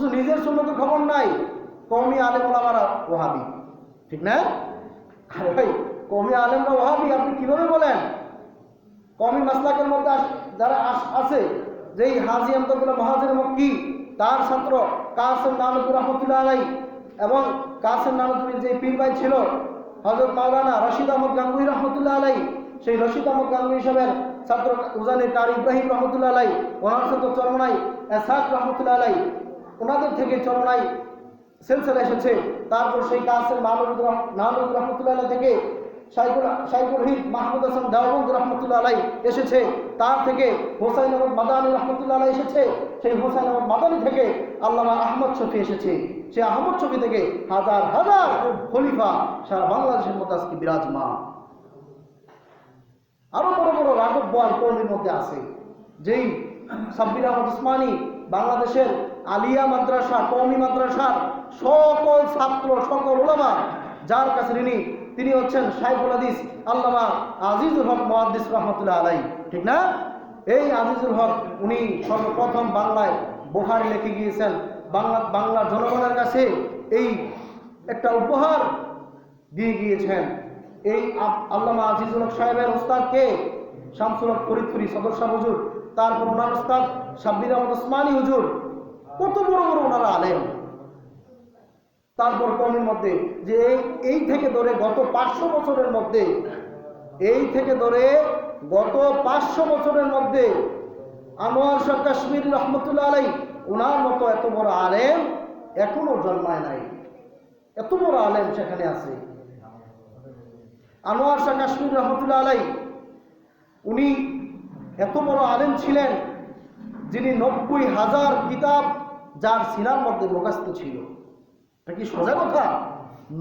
অথচ নিজের সুন্নতের খবর নাই কৌমি আলেম ওলামারা ওহাবি ঠিক না? আরে ভাই কৌমি আলেমরা ওহাবি আপনি কীভাবে বলেন? কমি মাসলাকের মধ্যে যারা আছে, যেই হাজি আমদুল্লাহ মহাজের মক্কি, তার ছাত্র কাসেম নানকুর রহমতুল্লাহ আলাই এবং কাসেম নানকুর যে পীর ভাই ছিল হজরত মাওলানা রশিদ আহমদ গাঙ্গুই রহমতুল্লাহ আলাই সেই রশিদ আহমদ গাঙ্গুই সাহেবের ছাত্র উজানির কার ইব্রাহিম রহমতুল্লাহ আলাই ওনার ছাত্র চরমনাই এসাক রহমতুল্লাহ আলাই ওনাদের থেকে চরমনাই সিলসিলা এসেছে। তারপর সেই কাসের মাহমুদ মাহমুদ রহমতুল্লাহ থেকে সাইকুল সাইকুল হিদ মাহমুদ হাসান দেওবন্দ রহমতুল্লাহ আলাই এসেছে। তার থেকে হোসাইন আহমদ মাদানী রহমতুল্লাহ আলাই এসেছে। সেই হোসাইন আহমদ মাদানী থেকে আল্লামা আহমদ শফি এসেছে। সেই আহমদ শফি থেকে হাজার হাজার খলিফা সারা বাংলাদেশের মধ্যে আজকে বিরাজমান। আরও বড় বড় রাঘব বোয়াল কর্মীর মধ্যে আছে? যেই সাব্বির আহমদ উসমানী, বাংলাদেশের আলিয়া মাদ্রাসা, কওমি মাদ্রাসার সকল ছাত্র, সকল ওলামা যার কাছে ঋণী, তিনি হচ্ছেন সাইফুল হাদিস আল্লামা আজিজুল হক মহাদিস রহমতুল্লাহ আলাই ঠিক না? এই আজিজুল হক, উনি সর্বপ্রথম বাংলায় বোহারি লিখে গিয়েছেন। বাংলা বাংলার জনগণের কাছে এই একটা উপহার দিয়ে গিয়েছেন। এই আল্লামা আজিজুল হক সাহেবের ওস্তাদকে শামসুল হক ফরিদপুরি সদস্য হুজুর তারপর ওনার ওস্তাদ সাব্বির আহমদ ওসমানী হুজুর। কত বড় বড় ওনারা আলেম। তারপর কমের মধ্যে যে এই থেকে ধরে গত পাঁচশো বছরের মধ্যে, এই থেকে ধরে গত পাঁচশো বছরের মধ্যে আনোয়ার শাহ কাশ্মীর রহমতুল্লাহ আলাই ওনার মতো এত বড় আলেম এখনও জন্মায় নাই। এত বড় আলেম সেখানে আছে। আনোয়ার শাহ কাশ্মীর রহমতুল্লাহ আলাই, উনি এত বড় আলেম ছিলেন যিনি নব্বই হাজার কিতাব যার সিনার মধ্যে মুখাস্ত ছিল। এটা কি সোজা কথা?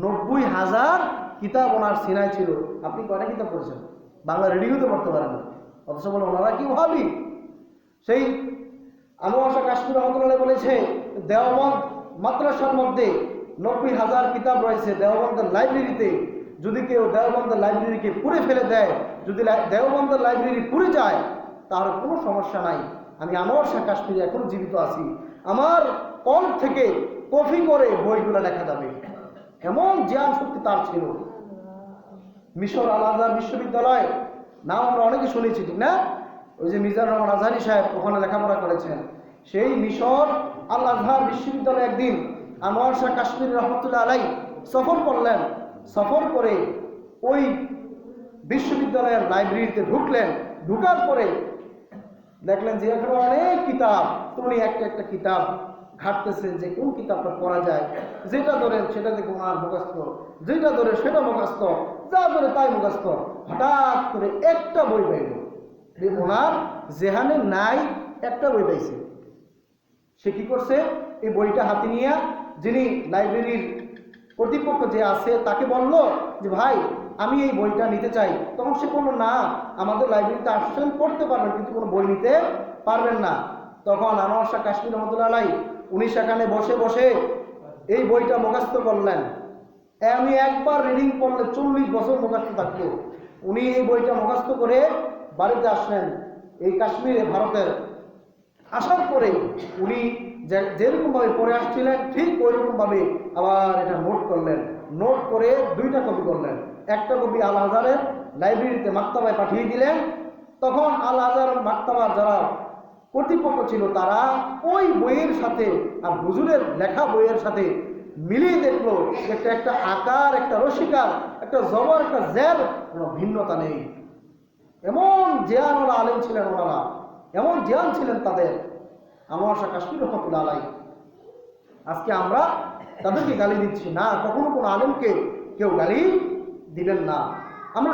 নব্বই হাজার কিতাব ওনার সিনায় ছিল। আপনি কয়টা কিতাব পড়েছেন? বাংলা রেডিওতে পড়তে পারেন অথচ বলে ওনারা কি ভাবি সেই আনোয়ার শাহ কাশ্মীর রহমতুল্লাহ বলেছে, দেওবন্দ মাদ্রাসার মধ্যে নব্বই হাজার কিতাব রয়েছে। দেওবন্দের লাইব্রেরিতে যদি কেউ দেওবন্দের লাইব্রেরিকে পুড়ে ফেলে দেয়, যদি দেওবন্দের লাইব্রেরি পুড়ে যায় তাহলে কোনো সমস্যা নাই। আমি আনোয়ার শাহ কাশ্মীরে এখনও জীবিত আছি। আমার কল থেকে কপি করে বইগুলো লেখা যাবে। এমন জ্ঞান শক্তি তার ছিল। মিশর আল আজহার বিশ্ববিদ্যালয়, নাম আমরা অনেকে শুনেছি, ঠিক না? ওই যে মিজান রহমান আজহারি সাহেব ওখানে লেখাপড়া করেছেন। সেই মিশর আল আজহার বিশ্ববিদ্যালয়ে একদিন আনোয়ার শাহ কাশ্মীর রহমতুল্লাহ আলাই সফর করলেন। সফর করে ওই বিশ্ববিদ্যালয়ের লাইব্রেরিতে ঢুকলেন। ঢুকার পরে দেখলেন যে এখানে অনেক কিতাব। উনি একটা একটা কিতাব ঘাটতেছেন যে কোন কিতাবটা পড়া যায়। যেটা ধরেন সেটা দেখে ওনার মুখস্থ। যেটা ধরে সেটা মুখস্থ। যা ধরে তাই মুখস্থ। হঠাৎ করে একটা বই পাইল। ওনার যেখানে নাই একটা বই পাইছে। সে কি করছে? এই বইটা হাতে নিয়ে যিনি লাইব্রেরির কর্তৃপক্ষ যে আছে তাকে বলল যে, ভাই আমি এই বইটা নিতে চাই। তখন সে কোনো না, আমাদের লাইব্রেরিতে আসছেন পড়তে পারবেন, কিন্তু কোনো বই নিতে পারবেন না। তখন আনোয়ার শাহ কাশ্মীর রহমতুল্লাহ আলাই, উনি সেখানে বসে বসে এই বইটা মুখস্থ করলেন। আমি একবার রিডিং করলে চল্লিশ বছর মুখস্থ থাকতো। উনি এই বইটা মুখস্থ করে বাড়িতে আসলেন, এই কাশ্মীরে ভারতের আসার পরে উনি যেরকমভাবে পড়ে আসছিলেন, ঠিক ওইরকমভাবে আবার এটা নোট করলেন। নোট করে দুইটা কপি করলেন। একটা কপি আল আজহারের লাইব্রেরিতে মাক্তাবায় পাঠিয়ে দিলেন। তখন আল আজহার মাক্তাবার যারা কর্তৃপক্ষ ছিল তারা ওই বইয়ের সাথে আর হুজুরের লেখা বইয়ের সাথে মিলিয়ে দেখল একটা একটা আকার, একটা রসিকার, একটা জবর, একটা জের কোনো ভিন্নতা নেই। এমন জিয়ান ওরা আলেম ছিলেন ওনারা, এমন জিয়ান ছিলেন তাদের। আমার শাহ কাশ্মীর রহমতুল্লাহ আলাই আজকে আমরা তাদেরকে গালি দিচ্ছি না কখনো কোনো আলেমকে কেউ গালি দিবেন না। আমরা